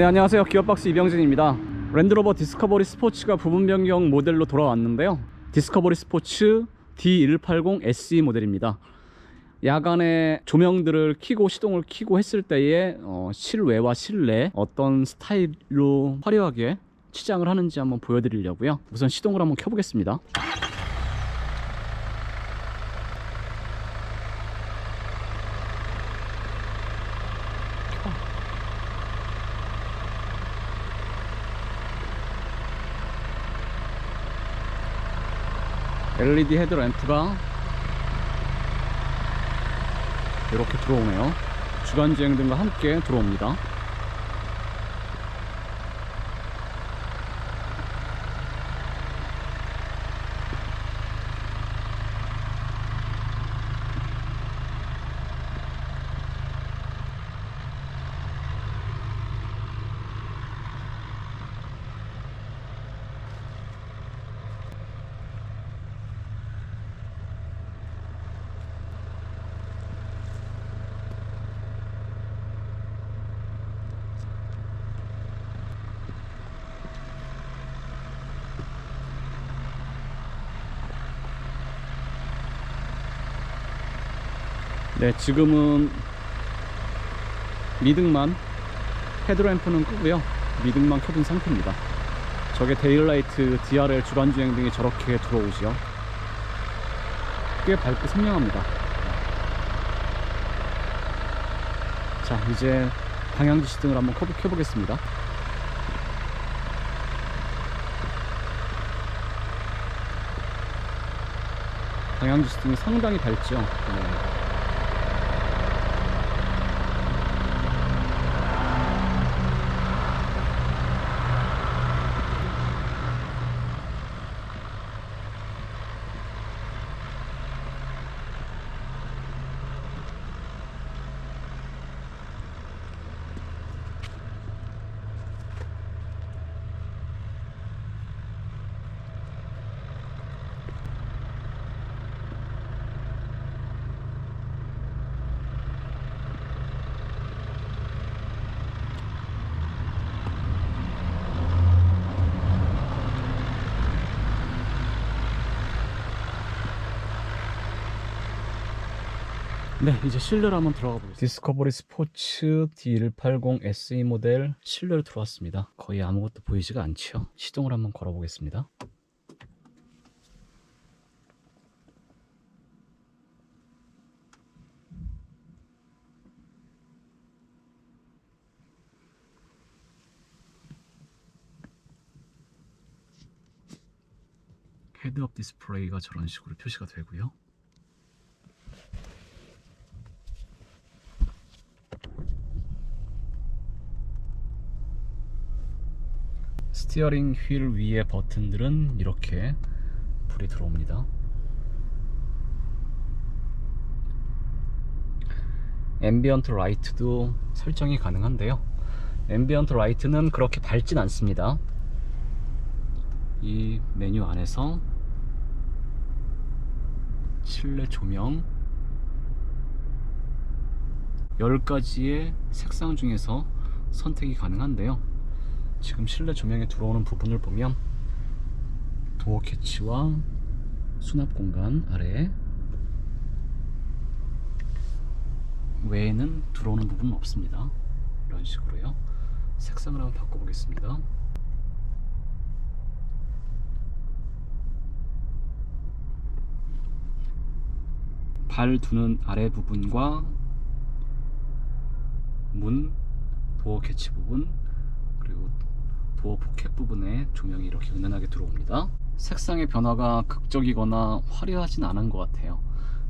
네 안녕하세요. 기어박스 이병진입니다. 랜드로버 디스커버리 스포츠가 부분 변경 모델로 돌아왔는데요. 디스커버리 스포츠 D180 SE 모델입니다. 야간에 조명들을 켜고 시동을 켜고 했을 때의 어, 실외와 실내 어떤 스타일로 화려하게 치장을 하는지 한번 보여드리려고요. 우선 시동을 한번 켜보겠습니다 LED 헤드램프가 이렇게 들어오네요. 주간주행 등과 함께 들어옵니다. 네, 지금은 미등만 헤드램프는 끄고요. 미등만 켜둔 상태입니다. 저게 데일라이트, DRL 주간주행 등이 저렇게 들어오지요. 꽤 밝고 선명합니다. 자, 이제 방향지시 등을 한번 켜보- 켜보겠습니다. 방향지시 등이 상당히 밝죠. 네. 네, 이제 실내로 한번 들어가 보겠습니다. 디스커버리 스포츠 D180 SE 모델 실내로 들어왔습니다. 거의 아무것도 보이지가 않죠. 시동을 한번 걸어 보겠습니다. 헤드업 디스플레이가 저런 식으로 표시가 되고요. 스티어링 휠 위에 버튼들은 이렇게 불이 들어옵니다. 앰비언트 라이트도 설정이 가능한데요. 앰비언트 라이트는 그렇게 밝진 않습니다. 이 메뉴 안에서 실내 조명 10가지의 색상 중에서 선택이 가능한데요. 지금 실내 조명에 들어오는 부분을 보면 도어 캐치와 수납 공간 아래 외에는 들어오는 부분은 없습니다. 이런 식으로요. 색상을 한번 바꿔보겠습니다. 발 두는 아래 부분과 문, 도어 캐치 부분, 그리고 도어 포켓 부분에 조명이 이렇게 은은하게 들어옵니다. 색상의 변화가 극적이거나 화려하진 않은 것 같아요.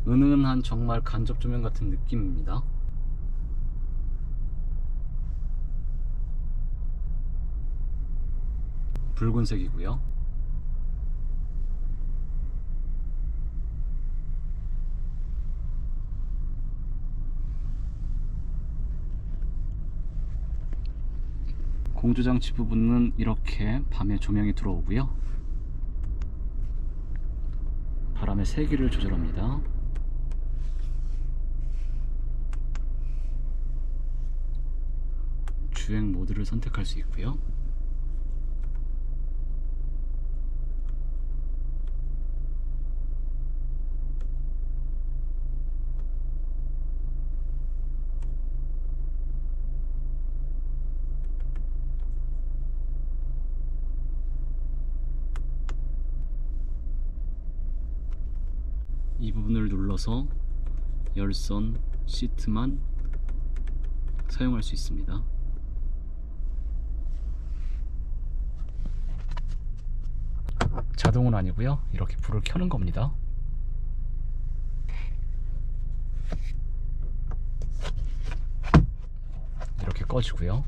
은은한 정말 간접 조명 같은 느낌입니다. 붉은색이고요. 공조장치 부분은 이렇게 밤에 조명이 들어오고요. 바람의 세기를 조절합니다. 주행 모드를 선택할 수 있고요. 이 부분을 눌러서 열선 시트만 사용할 수 있습니다. 자동은 아니고요. 이렇게 불을 켜는 겁니다. 이렇게 꺼지고요.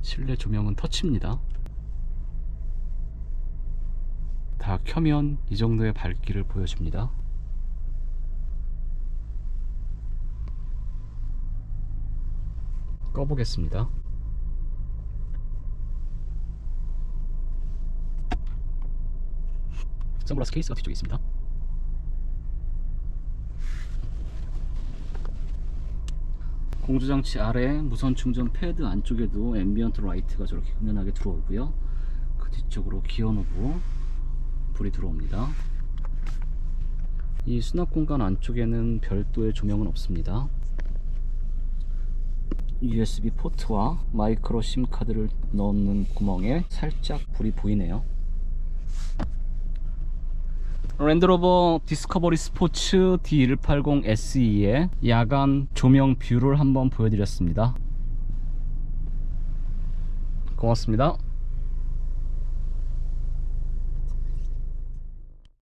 실내 조명은 터치입니다. 다 켜면 이 정도의 밝기를 보여줍니다. 꺼보겠습니다. 선글라스 케이스가 뒤쪽에 있습니다. 공조장치 아래 무선 충전 패드 안쪽에도 앰비언트 라이트가 저렇게 은은하게 들어오고요. 그 뒤쪽으로 기어 노브 불이 들어옵니다. 이 수납 공간 안쪽에는 별도의 조명은 없습니다. USB 포트와 마이크로 심 카드를 넣는 구멍에 살짝 불이 보이네요. 랜드로버 디스커버리 스포츠 D180 SE의 야간 조명 뷰를 한번 보여드렸습니다. 고맙습니다.